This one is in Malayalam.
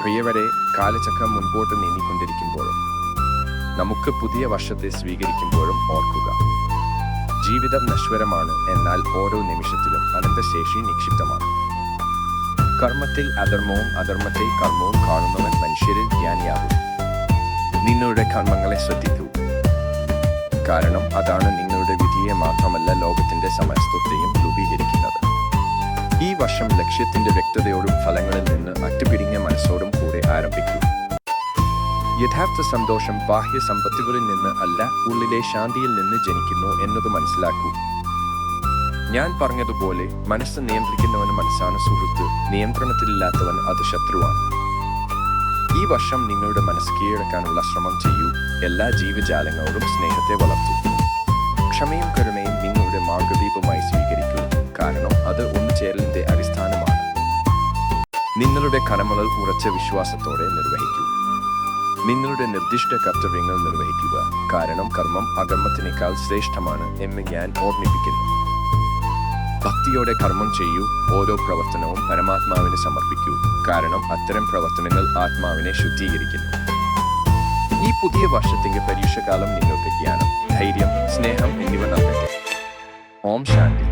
പ്രിയവരെ കാലചക്രം മുൻപോട്ട് നീങ്ങിക്കൊണ്ടിരിക്കുമ്പോഴും നമുക്ക് പുതിയ വർഷത്തെ സ്വീകരിക്കുമ്പോഴും ഓർക്കുക. ജീവിതം നശ്വരമാണ് എന്നാൽ ഓരോ നിമിഷത്തിലും അനന്തശേഷി നിക്ഷിപ്തമാണ്. കർമ്മത്തിൽ അധർമ്മവും അധർമ്മത്തിൽ കർമ്മവും കാണുന്നവൻ മനുഷ്യരിൽ ജ്ഞാനിയാകും. നിങ്ങളുടെ കർമ്മങ്ങളെ ശ്രദ്ധിക്കൂ. കാരണം അതാണ് നിങ്ങളുടെ വിധിയെ മാത്രമല്ല ലോകത്തിന്റെ സമസ്തത്തെയും രൂപീകരിക്കുന്നത്. ഈ വർഷം ലക്ഷ്യത്തിന്റെ വ്യക്തതയോടും ഫലങ്ങളിൽ നിന്ന് യഥാർത്ഥ സന്തോഷം ബാഹ്യ സമ്പത്തുകളിൽ നിന്ന് അല്ല ഉള്ളിലെ ശാന്തിയിൽ നിന്ന് ജനിക്കുന്നു എന്നത് മനസ്സിലാക്കൂ. ഞാൻ പറഞ്ഞതുപോലെ മനസ്സ് നിയന്ത്രിക്കുന്നവന് മനസ്സാണ് സുഹൃത്ത്. നിയന്ത്രണത്തിലില്ലാത്തവൻ അത് ശത്രുവാണ്. ഈ വർഷം നിങ്ങളുടെ മനസ്സ് കീഴടക്കാനുള്ള ശ്രമം ചെയ്യൂ. എല്ലാ ജീവജാലങ്ങളോടും സ്നേഹത്തെ വളർത്തൂ. ക്ഷമയും കരുണയും നിങ്ങളുടെ മാർഗദീപമായി സ്വീകരിക്കൂ. കാരണം അത് ഒന്നുചേരലിന്റെ അടിസ്ഥാനമാണ്. നിങ്ങളുടെ കടമകൾ ഉറച്ച വിശ്വാസത്തോടെ നിർവഹിക്കൂ. നിങ്ങളുടെ നിർദ്ദിഷ്ട കർത്തവ്യങ്ങൾ നിർവഹിക്കുക. കാരണം കർമ്മം അകർമ്മത്തിനേക്കാൾ ശ്രേഷ്ഠമാണ് എന്ന് ഞാൻ ഓർമ്മിപ്പിക്കുന്നു. ഭക്തിയോടെ കർമ്മം ചെയ്യൂ. ഓരോ പ്രവർത്തനവും പരമാത്മാവിന് സമർപ്പിക്കൂ. കാരണം അത്തരം പ്രവർത്തനങ്ങൾ ആത്മാവിനെ ശുദ്ധീകരിക്കുന്നു. ഈ പുതിയ വർഷത്തിന്റെ പരീക്ഷകാലം നിങ്ങൾക്ക് ജ്ഞാനം ധൈര്യം സ്നേഹം എന്നിവ നൽകട്ടെ. ഓം ശാന്തി.